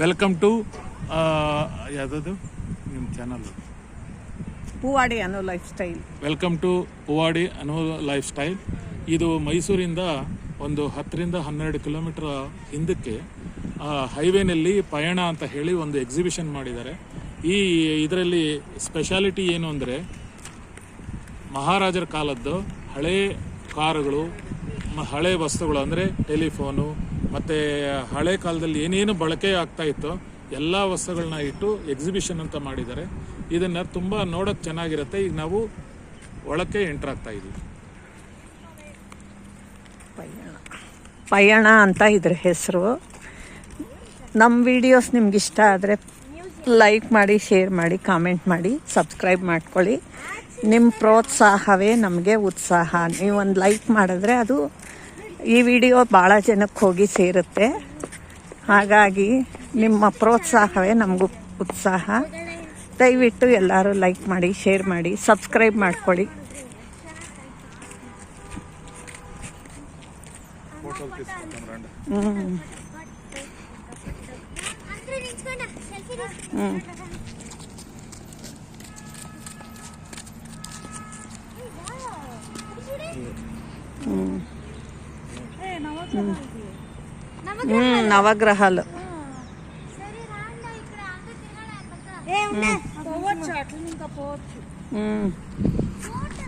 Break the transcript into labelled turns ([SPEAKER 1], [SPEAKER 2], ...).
[SPEAKER 1] Welcome to ಯಾವುದದು? ನಿಮ್ಮ channel
[SPEAKER 2] Poovadi ಅನ್ನೋ life style
[SPEAKER 1] welcome to Poovadi ಅನ್ನೋ ಲೈಫ್ ಸ್ಟೈಲ್ ಇದು ಮೈಸೂರಿಂದ ಒಂದು ಹತ್ತರಿಂದ ಹನ್ನೆರಡು ಕಿಲೋಮೀಟರ್ ಹಿಂದಕ್ಕೆ ಹೈವೇನಲ್ಲಿ ಪಯಣ ಅಂತ ಹೇಳಿ ಒಂದು ಎಕ್ಸಿಬಿಷನ್ ಮಾಡಿದ್ದಾರೆ. ಈ ಇದರಲ್ಲಿ ಸ್ಪೆಷಾಲಿಟಿ ಏನು ಅಂದರೆ ಮಹಾರಾಜರ ಕಾಲದ್ದು ಹಳೆ ಕಾರುಗಳು ಹಳೆ ವಸ್ತುಗಳು ಅಂದರೆ ಟೆಲಿಫೋನು ಮತ್ತು ಹಳೆ ಕಾಲದಲ್ಲಿ ಏನೇನು ಬಳಕೆ ಆಗ್ತಾ ಇತ್ತು ಎಲ್ಲ ವಸ್ತುಗಳನ್ನ ಇಟ್ಟು ಎಕ್ಸಿಬಿಷನ್ ಅಂತ ಮಾಡಿದ್ದಾರೆ. ಇದನ್ನು ತುಂಬ ನೋಡೋಕ್ಕೆ ಚೆನ್ನಾಗಿರುತ್ತೆ. ಈಗ ನಾವು ಒಳಕ್ಕೆ ಎಂಟರ್ ಆಗ್ತಾ ಇದ್ದೀವಿ
[SPEAKER 2] ಪಯಣ. ಪಯಣ ಅಂತ ಇದ್ರ ಹೆಸರು. ನಮ್ಮ ವಿಡಿಯೋಸ್ ನಿಮ್ಗೆ ಇಷ್ಟ ಆದರೆ ಲೈಕ್ ಮಾಡಿ ಶೇರ್ ಮಾಡಿ ಕಾಮೆಂಟ್ ಮಾಡಿ ಸಬ್ಸ್ಕ್ರೈಬ್ ಮಾಡ್ಕೊಳ್ಳಿ. ನಿಮ್ಮ ಪ್ರೋತ್ಸಾಹವೇ ನಮಗೆ ಉತ್ಸಾಹ. ನೀವೊಂದು ಲೈಕ್ ಮಾಡಿದ್ರೆ ಅದು ಈ ವಿಡಿಯೋ ಭಾಳ ಜನಕ್ಕೆ ಹೋಗಿ ಸೇರುತ್ತೆ. ಹಾಗಾಗಿ ನಿಮ್ಮ ಪ್ರೋತ್ಸಾಹವೇ ನಮಗೂ ಉತ್ಸಾಹ. ದಯವಿಟ್ಟು ಎಲ್ಲರೂ ಲೈಕ್ ಮಾಡಿ, ಶೇರ್ ಮಾಡಿ, ಸಬ್ಸ್ಕ್ರೈಬ್ ಮಾಡ್ಕೊಳ್ಳಿ. ಹ್ಞೂ ಹ್ಞೂ ಹ್ಞೂ నవగ్రహాలు
[SPEAKER 3] సరే రాండా ఇక్కడ అంత తిరగలే ఏ ఉండే పోవచ్చు అట్లా ఇంకా పోవచ్చు
[SPEAKER 2] ಹ್ಞೂ
[SPEAKER 3] ఫోటో